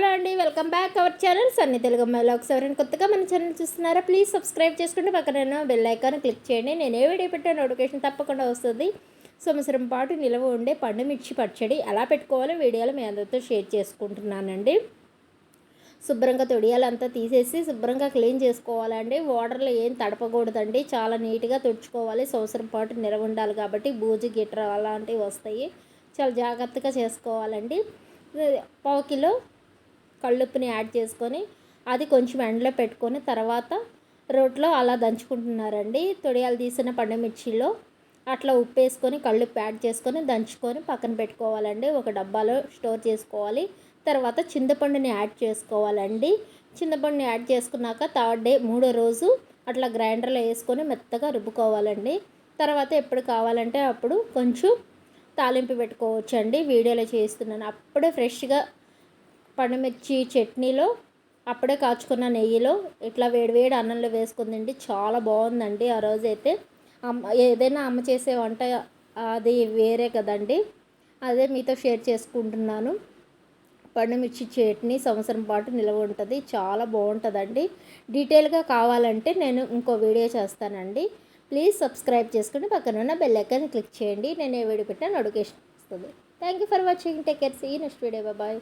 Hello అండి welcome back our channel Sunny Telugu అమ్మాయిలో ఒకసారి కొత్తగా మన ఛానల్ చూస్తున్నారా ప్లీజ్ సబ్స్క్రైబ్ చేసుకుంటే పక్కన బెల్ ఐకాన్ క్లిక్ చేయండి. నేను ఏ వీడియో పెట్టా నోటిఫికేషన్ తప్పకుండా వస్తుంది. సంవత్సరం పాటు నిలవ ఉండే పండు మిర్చి పచ్చడి ఎలా పెట్టుకోవాలో వీడియోలో మీ అందరితో షేర్ చేసుకుంటున్నానండి. శుభ్రంగా తొడియాలంతా తీసేసి శుభ్రంగా క్లీన్ చేసుకోవాలండి. వాటర్లో ఏం తడపకూడదండి. చాలా నీట్గా తుడుచుకోవాలి. సంవత్సరం పాటు నిలవ ఉండాలి కాబట్టి బూజు గిట్ర అలాంటివి వస్తాయి. చాలా జాగ్రత్తగా చేసుకోవాలండి. పావు కిలో కళ్ళుప్పుని యాడ్ చేసుకొని అది కొంచెం ఎండలో పెట్టుకొని తర్వాత రోట్లో అలా దంచుకుంటున్నారండి. తొడియాలు తీసిన పండుమిర్చిలో అట్లా ఉప్పు వేసుకొని కళ్ళుప్పు యాడ్ చేసుకొని దంచుకొని పక్కన పెట్టుకోవాలండి. ఒక డబ్బాలో స్టోర్ చేసుకోవాలి. తర్వాత చింతపండుని యాడ్ చేసుకోవాలండి. చింతపండుని యాడ్ చేసుకున్నాక థర్డ్ డే మూడో రోజు అట్లా గ్రైండర్లో వేసుకొని మెత్తగా రుబ్బుకోవాలండి. తర్వాత ఎప్పుడు కావాలంటే అప్పుడు కొంచెం తాలింపు పెట్టుకోవచ్చండి. వీడియోలో చేస్తున్నాను అప్పుడే ఫ్రెష్గా పండుమిర్చి చట్నీలో అప్పుడే కాచుకున్న నెయ్యిలో ఇట్లా వేడివేడి అన్నంలో వేసుకుందండి చాలా బాగుందండి ఆ రోజైతే. అమ్మ ఏదైనా అమ్మ చేసే వంట అది వేరే కదండి. అదే మీతో షేర్ చేసుకుంటున్నాను. పండుమిర్చి చట్నీ సంవత్సరం పాటు నిల్వ ఉంటుంది చాలా బాగుంటుందండి. డీటెయిల్గా కావాలంటే నేను ఇంకో వీడియో చేస్తానండి. ప్లీజ్ సబ్స్క్రైబ్ చేసుకుని పక్కన ఉన్న బెల్ ఐకాన్ క్లిక్ చేయండి నేను ఏ వీడియో పెట్టినా నోటిఫికేషన్ వస్తుంది. Thank you for watching. Take care. See next video. Bye.